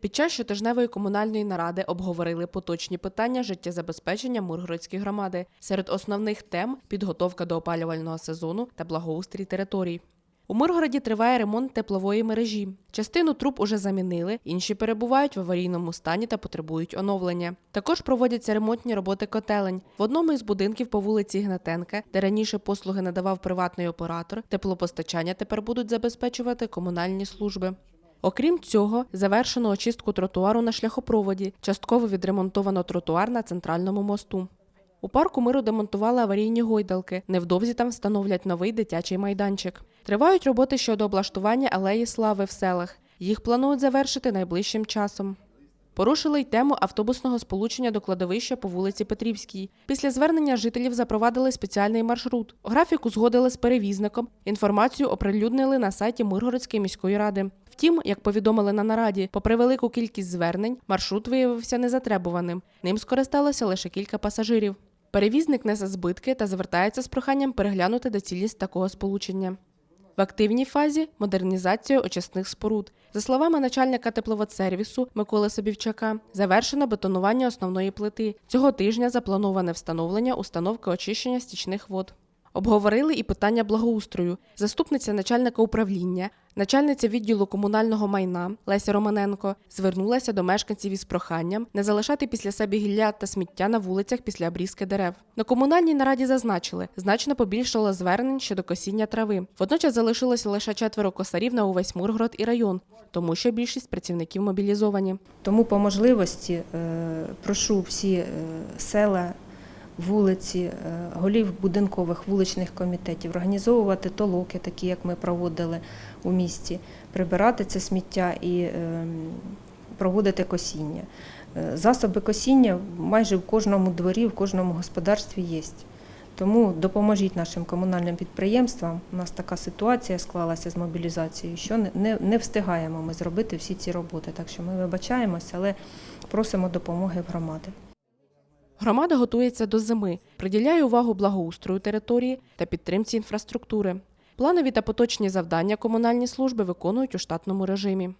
Під час щотижневої комунальної наради обговорили поточні питання життєзабезпечення Миргородської громади. Серед основних тем підготовка до опалювального сезону та благоустрій територій. У Миргороді триває ремонт теплової мережі. Частину труб уже замінили, інші перебувають в аварійному стані та потребують оновлення. Також проводяться ремонтні роботи котелень. В одному із будинків по вулиці Ігнатенка, де раніше послуги надавав приватний оператор, теплопостачання тепер будуть забезпечувати комунальні служби. Окрім цього, завершено очистку тротуару на шляхопроводі, частково відремонтовано тротуар на центральному мосту. У парку миру демонтували аварійні гойдалки. Невдовзі там встановлять новий дитячий майданчик. Тривають роботи щодо облаштування алеї слави в селах. Їх планують завершити найближчим часом. Порушили й тему автобусного сполучення до кладовища по вулиці Петрівській. Після звернення жителів запровадили спеціальний маршрут. Графік узгодили з перевізником. Інформацію оприлюднили на сайті Миргородської міської ради. Втім, як повідомили на нараді, попри велику кількість звернень, маршрут виявився незатребуваним. Ним скористалося лише кілька пасажирів. Перевізник несе збитки та звертається з проханням переглянути доцільність такого сполучення. В активній фазі модернізація очисних споруд. За словами начальника тепловодсервісу Миколи Собівчака, завершено бетонування основної плити. Цього тижня заплановане встановлення установки очищення стічних вод. Обговорили і питання благоустрою. Заступниця начальника управління, начальниця відділу комунального майна Леся Романенко звернулася до мешканців із проханням не залишати після себе гілля та сміття на вулицях після обрізки дерев. На комунальній нараді зазначили, значно побільшало звернень щодо косіння трави. Водночас залишилося лише четверо косарів на увесь Миргород і район, тому що більшість працівників мобілізовані. Тому по можливості е, прошу всі е, села, вулиці, е, голів будинкових вуличних комітетів організовувати толоки, такі як ми проводили у місті, прибирати це сміття і е, проводити косіння. Е, Засоби косіння майже в кожному дворі, в кожному господарстві є. Тому допоможіть нашим комунальним підприємствам. У нас така ситуація склалася з мобілізацією, що не, не, не встигаємо ми зробити всі ці роботи. Так що ми вибачаємося, але просимо допомоги в громади. Громада готується до зими, приділяє увагу благоустрою території та підтримці інфраструктури. Планові та поточні завдання комунальні служби виконують у штатному режимі.